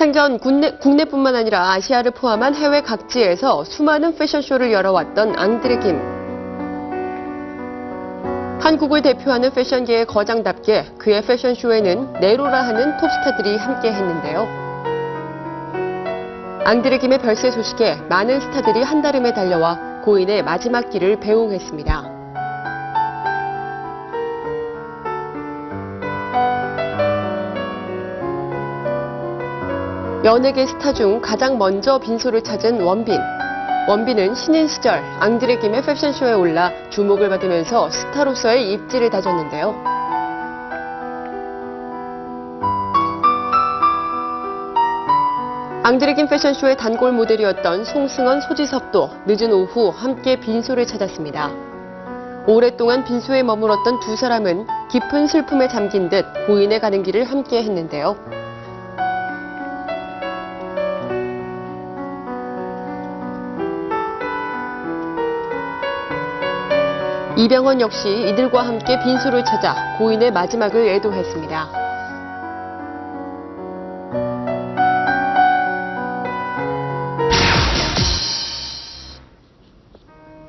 생전 국내, 국내뿐만 아니라 아시아를 포함한 해외 각지에서 수많은 패션쇼를 열어왔던 앙드레 김. 한국을 대표하는 패션계의 거장답게 그의 패션쇼에는 네로라 하는 톱스타들이 함께 했는데요. 앙드레 김의 별세 소식에 많은 스타들이 한달음에 달려와 고인의 마지막 길을 배웅했습니다. 연예계 스타 중 가장 먼저 빈소를 찾은 원빈. 원빈은 신인 시절 앙드레 김의 패션쇼에 올라 주목을 받으면서 스타로서의 입지를 다졌는데요. 앙드레 김 패션쇼의 단골 모델이었던 송승헌, 소지섭도 늦은 오후 함께 빈소를 찾았습니다. 오랫동안 빈소에 머물었던 두 사람은 깊은 슬픔에 잠긴 듯 고인에 가는 길을 함께 했는데요. 이병헌 역시 이들과 함께 빈소를 찾아 고인의 마지막을 애도했습니다.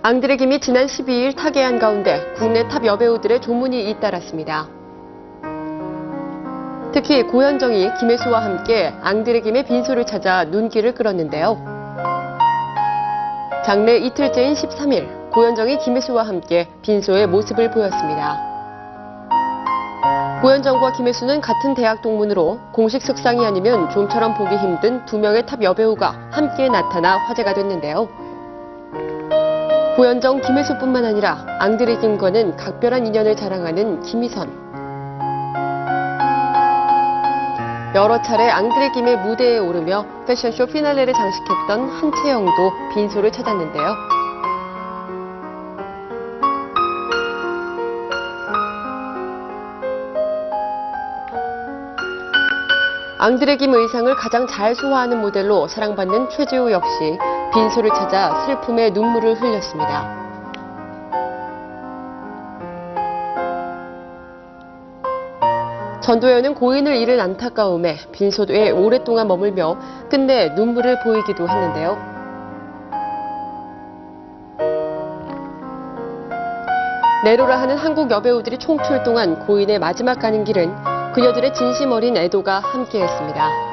앙드레 김이 지난 12일 타계한 가운데 국내 탑 여배우들의 조문이 잇따랐습니다. 특히 고현정이 김혜수와 함께 앙드레 김의 빈소를 찾아 눈길을 끌었는데요. 장래 이틀째인 13일 고현정이 김혜수와 함께 빈소의 모습을 보였습니다. 고현정과 김혜수는 같은 대학 동문으로 공식 석상이 아니면 좀처럼 보기 힘든 두 명의 탑 여배우가 함께 나타나 화제가 됐는데요. 고현정, 김혜수뿐만 아니라 앙드레 김과는 각별한 인연을 자랑하는 김희선. 여러 차례 앙드레 김의 무대에 오르며 패션쇼 피날레를 장식했던 한채영도 빈소를 찾았는데요. 앙드레 김 의상을 가장 잘 소화하는 모델로 사랑받는 최지우 역시 빈소를 찾아 슬픔의 눈물을 흘렸습니다. 전도연은 고인을 잃은 안타까움에 빈소에 오랫동안 머물며 끝내 눈물을 보이기도 했는데요. 네로라 하는 한국 여배우들이 총출동한 고인의 마지막 가는 길은 그녀들의 진심 어린 애도가 함께했습니다.